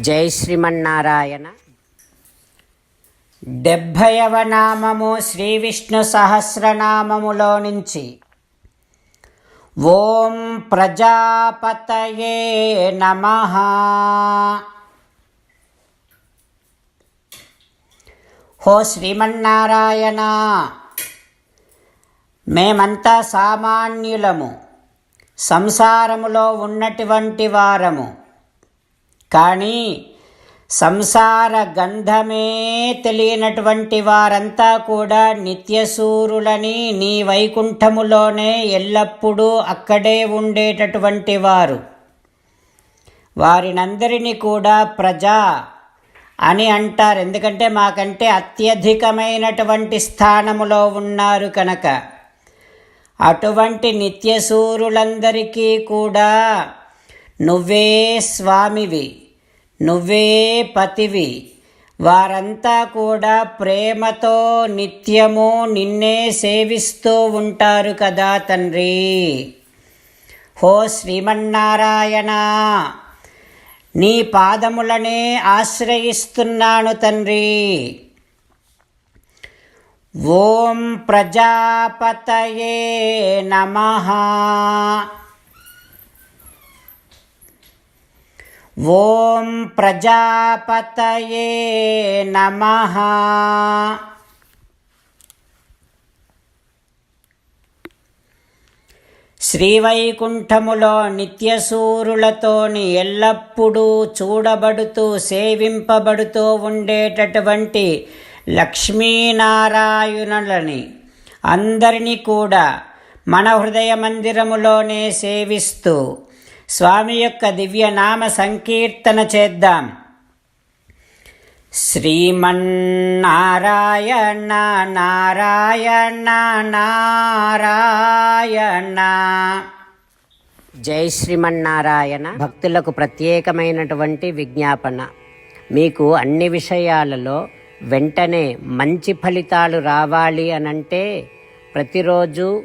జై శ్రీమన్నారాయణ. డెబ్భైవ నామము శ్రీ విష్ణు సహస్రనామములో నుంచి. ఓం ప్రజాపతయే నమ. హో శ్రీమన్నారాయణ మేమంతా సామాన్యులము సంసారములో ఉన్నటువంటి వారము. కానీ సంసార గంధమే తెలియనటువంటి వారంతా కూడా నిత్యసూరులని నీ వైకుంఠములోనే ఎల్లప్పుడూ అక్కడే ఉండేటటువంటి వారు. వారినందరినీ కూడా ప్రజా అని అంటారు. ఎందుకంటే మాకంటే అత్యధికమైనటువంటి స్థానములో ఉన్నారు కనుక. అటువంటి నిత్యసూరులందరికీ కూడా నువ్వే స్వామివి నువ్వే పతివి. వారంతా కూడా ప్రేమతో నిత్యము నిన్నే సేవిస్తూ ఉంటారు కదా తండ్రి. హో శ్రీమన్నారాయణ నీ పాదములనే ఆశ్రయిస్తున్నాను తండ్రి. ఓం ప్రజాపతయే నమః. ఓం ప్రజాపతయే నమ. శ్రీవైకుంఠములో నిత్యసూరులతోని ఎల్లప్పుడూ చూడబడుతూ సేవింపబడుతూ ఉండేటటువంటి లక్ష్మీనారాయణులని అందరినీ కూడా మన హృదయ మందిరములోనే సేవిస్తూ స్వామి యొక్క దివ్యనామ సంకీర్తన చేద్దాం. శ్రీమన్నారాయణ నారాయణ నారాయణ. జై శ్రీమన్నారాయణ. భక్తులకు ప్రత్యేకమైనటువంటి విజ్ఞాపన. మీకు అన్ని విషయాలలో వెంటనే మంచి ఫలితాలు రావాలి అనంటే ప్రతిరోజు